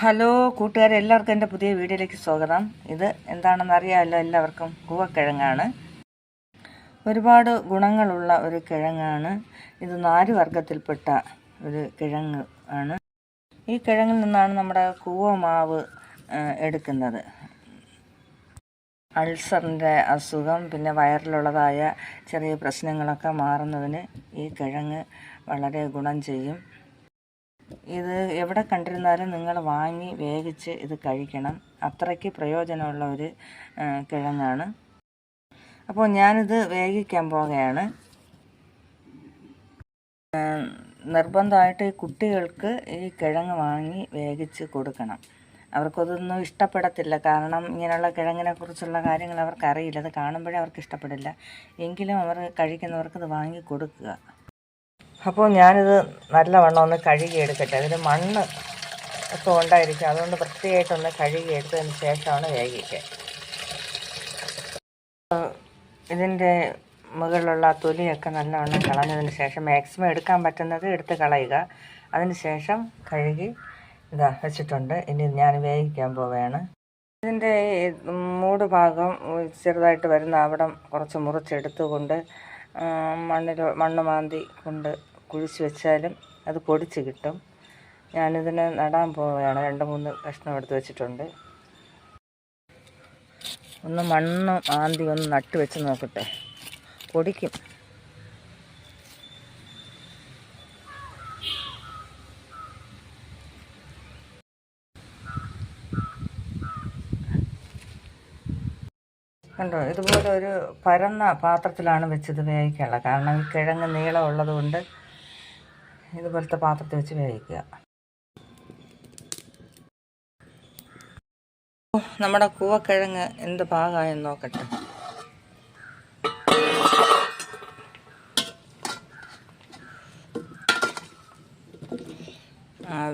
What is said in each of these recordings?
Hello കൂട്ടുകാരെ എല്ലാവർക്കും എന്റെ പുതിയ വീഡിയോയിലേക്ക് സ്വാഗതം. ഇത് എന്താണെന്ന് അറിയാമല്ലോ എല്ലാവർക്കും. കൂവക്കിഴങ്ങാണ് ഒരുപാട് ഗുണങ്ങളുള്ള ഒരു കിഴങ്ങാണ്. ഇത് നാല് വർഗത്തിൽപ്പെട്ട ഒരു കിഴങ്ങ് ആണ്. ഈ കിഴങ്ങിൽ നിന്നാണ് നമ്മുടെ കൂവമാവ് മാവ് എടുക്കുന്നത്. അൾസറിന്റെ അസുഖം പിന്നെ വയറിലുള്ളതായ ചെറിയ പ്രശ്നങ്ങളൊക്കെ മാറുന്നതിന് ഈ കിഴങ്ങ് വളരെ ഗുണം ചെയ്യും. ഇത് എവിടെ കണ്ടിരുന്നാലും നിങ്ങൾ വാങ്ങി വേവിച്ച് ഇത് കഴിക്കണം. അത്രയ്ക്ക് പ്രയോജനമുള്ള ഒരു കിഴങ്ങാണ്. അപ്പോൾ ഞാനിത് വേവിക്കാൻ പോകുകയാണ് നിർബന്ധമായിട്ട് ഈ കുട്ടികൾക്ക് ഈ കിഴങ്ങ് വാങ്ങി വേവിച്ച് കൊടുക്കണം. അവർക്കതൊന്നും ഇഷ്ടപ്പെടത്തില്ല. കാരണം ഇങ്ങനെയുള്ള കിഴങ്ങിനെ കുറിച്ചുള്ള കാര്യങ്ങൾ അവർക്കറിയില്ല. അത് കാണുമ്പോഴേ അവർക്ക് ഇഷ്ടപ്പെടില്ല. എങ്കിലും അവർ കഴിക്കുന്നവർക്ക് ഇത് വാങ്ങി കൊടുക്കുക. അപ്പോൾ ഞാനിത് നല്ലവണ്ണം ഒന്ന് കഴുകിയെടുക്കട്ടെ. അതിൽ മണ്ണ് ഒക്കെ ഉണ്ടായിരിക്കും. അതുകൊണ്ട് വൃത്തിയായിട്ടൊന്ന് കഴുകിയെടുത്തതിന് ശേഷമാണ് വേവിക്കുക. ഇതിന്റെ മുകളിലുള്ള തൊലിയൊക്കെ നല്ലവണ്ണം കളഞ്ഞതിന് ശേഷം മാക്സിമം എടുക്കാൻ പറ്റുന്നത് എടുത്ത് കളയുക. അതിന് ശേഷം കഴുകി ഇതാ വെച്ചിട്ടുണ്ട്. ഇനി ഞാൻ വേവിക്കാൻ പോവുകയാണ്. ഇതിന്റെ മൂട് ഭാഗം ചെറുതായിട്ട് വരുന്ന അവിടം കുറച്ച് മുറിച്ചെടുത്തുകൊണ്ട് മണ്ണിൽ മണ്ണ് മാന്തി കൊണ്ട് കുഴിച്ച് വെച്ചാലും അത് പൊടിച്ച് കിട്ടും. ഞാനിതിനെ നടാൻ പോവുകയാണ്. രണ്ട് മൂന്ന് കഷ്ണം എടുത്ത് വെച്ചിട്ടുണ്ട്. ഒന്ന് മണ്ണ് ആന്തി ഒന്ന് നട്ട് വെച്ച് നോക്കട്ടെ. പൊടിക്കും. കണ്ടോ? ഇതുപോലെ ഒരു പരന്ന പാത്രത്തിലാണ് വെച്ചത് വേവിക്കാനുള്ളത് കാരണം ഈ കിഴങ്ങ് നീളമുള്ളത് കൊണ്ട് ഇതുപോലത്തെ പാത്രത്തിൽ വെച്ച് വേവിക്കുക. നമ്മുടെ കൂവക്കിഴങ്ങ് എന്ത് പാകമായെന്ന് നോക്കട്ടെ.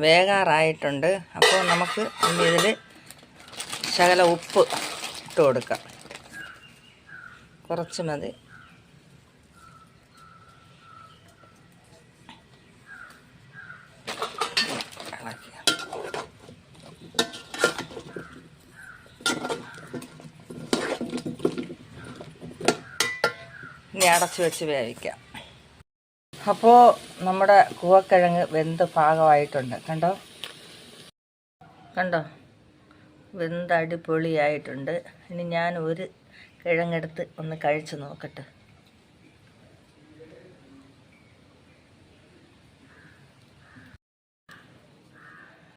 വേകാറായിട്ടുണ്ട്. അപ്പോൾ നമുക്ക് ഇതിൽ ശകല ഉപ്പ് ഇട്ട് കൊടുക്കാം. കുറച്ച് മതി. ഇനി അടച്ചു വെച്ച് വേവിക്കാം. അപ്പോൾ നമ്മുടെ കൂവക്കിഴങ്ങ് വെന്ത് പാകമായിട്ടുണ്ട്. കണ്ടോ? കണ്ടോ? വെന്ത് അടിപൊളിയായിട്ടുണ്ട്. ഇനി ഞാൻ ഒരു കിഴങ്ങെടുത്ത് ഒന്ന് കഴിച്ചു നോക്കട്ടെ.